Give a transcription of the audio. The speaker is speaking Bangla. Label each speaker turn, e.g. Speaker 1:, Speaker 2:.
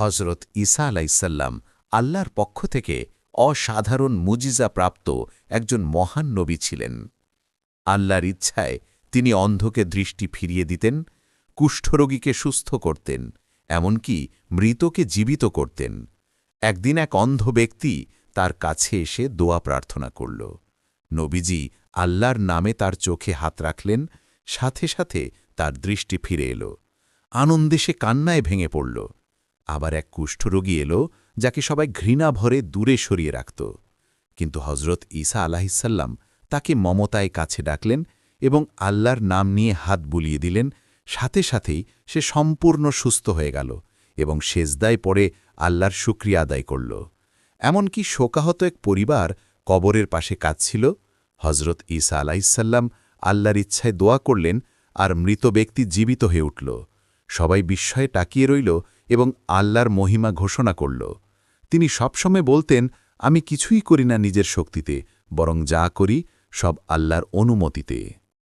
Speaker 1: হজরত ঈসা আলাইসাল্লাম আল্লাহর পক্ষ থেকে অসাধারণ মুজিজা প্রাপ্ত একজন মহান নবী ছিলেন। আল্লাহর ইচ্ছায় তিনি অন্ধকে দৃষ্টি ফিরিয়ে দিতেন, কুষ্ঠরোগীকে সুস্থ করতেন, এমনকি মৃতকে জীবিত করতেন। একদিন এক অন্ধ ব্যক্তি তার কাছে এসে দোয়া প্রার্থনা করল। নবীজি আল্লাহর নামে তার চোখে হাত রাখলেন, সাথে সাথে তার দৃষ্টি ফিরে এলো। আনন্দে সে কান্নায় ভেঙে পড়ল। আবার এক কুষ্ঠরোগী এলো, যাকে সবাই ঘৃণা ভরে দূরে সরিয়ে রাখত। কিন্তু হজরত ঈসা আলাহিসাল্লাম তাকে মমতায় কাছে ডাকলেন এবং আল্লাহর নাম নিয়ে হাত বুলিয়ে দিলেন। সাথে সাথেই সে সম্পূর্ণ সুস্থ হয়ে গেল এবং সেজদায় পড়ে আল্লাহর শুক্রিয়া আদায় করল। এমনকি শোকাহত এক পরিবার কবরের পাশে কাঁদছিল। হজরত ঈসা আলাহিসাল্লাম আল্লাহর ইচ্ছায় দোয়া করলেন আর মৃত ব্যক্তি জীবিত হয়ে উঠল। সবাই বিস্ময়ে তাকিয়ে রইল এবং আল্লাহর মহিমা ঘোষণা করল। তিনি সবসময় বলতেন, আমি কিছুই করি না নিজের শক্তিতে, বরং যা করি সব আল্লাহর অনুমতিতে।